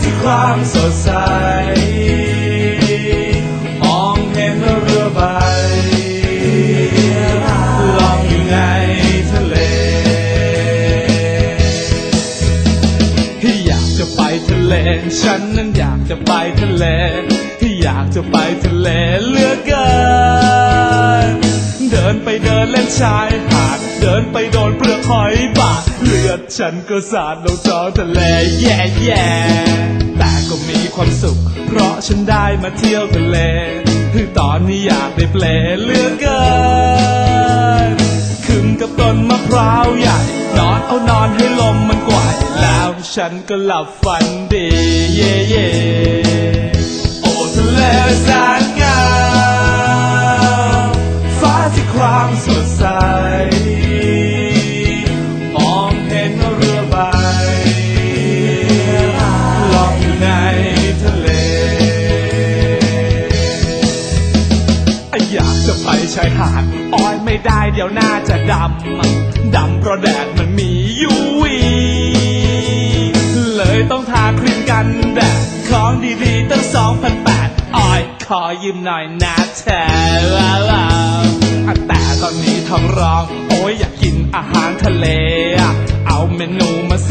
ที่ความสดใส มองเห็นเรือใบลองยู่ในทะเล ที่อยากจะไปทะเล ฉันนั้นอยากจะไปทะเล ที่อยากจะไปทะเลเหลือเกิน เดินไปเดินเล่นชายหาด เดินไปโดนเปลือกหอยบาด อดฉันก็สาดลงจอทะเลแย่แย่แต่ก็มีความสุข เพราะฉันได้มาเที่ยวทะเลคือตอนนี้อยากได้เปลเลือกเกินขึ้นกับต้นมะพร้าวใหญ่ นอนเอานอนให้ลมมันกวาดแล้วฉันก็หลับฝันดีเย่เย่โอ้ทะเลแสนงามฟ้าที่ครามสดใส อยากจะไปชายหาดอ้อยไม่ได้เดี๋ยวหน้าจะดำ ดำเพราะแดดมันมียูวีเลยต้องทาครีมกันแดดของดีๆตั้งสองพันแปดอ้อยขอยืมหน่อยนะเธอว้าวว้าวอะแต่ตอนนี้ท้องร้อง โอ้ยอยากกินอาหารทะเล เอาเมนูมาเซ